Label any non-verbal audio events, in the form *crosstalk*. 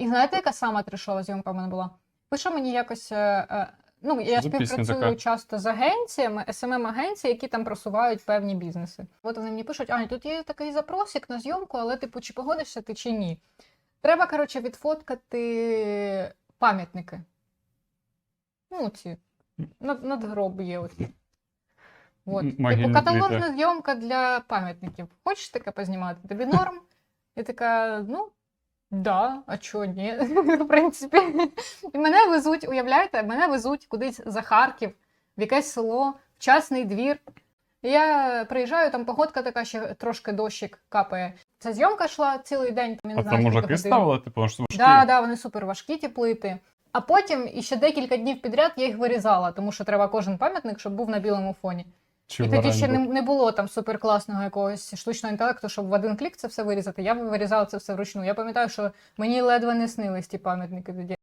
І знаєте, яка сама трешова зйомка в мене була? Пише мені якось. е, е, Ну, я Що співпрацюю часто з агенціями, smm агенції які там просувають певні бізнеси. От вони мені пишуть: Ань, тут є такий запросик на зйомку, але типу, чи погодишся ти чи ні? Треба, коротше, відфоткати пам'ятники. Ну, ці над, надгроб є оці. От. Типу, каталожна зйомка для пам'ятників. Хочеш таке познімати? Тобі норм? Я така, ну, да, а чого ні? *laughs* В принципі. І мене везуть, уявляєте, мене везуть кудись за Харків, в якесь село, в частний двір. Я приїжджаю, там погодка така, ще трошки дощик капає. Ця зйомка йшла цілий день. я не А знаю, там скільки мужики годин. ставили, типу, що важкі? Да, да, вони супер важкі ті плити. А потім і ще декілька днів підряд я їх вирізала, тому що треба кожен пам'ятник, щоб був на білому фоні. Чи і тоді ще не, не було там супер класного якогось штучного інтелекту, щоб в один клік це все вирізати. Я вирізала це все вручну. Я пам'ятаю, що мені ледве не снились ті пам'ятники тоді.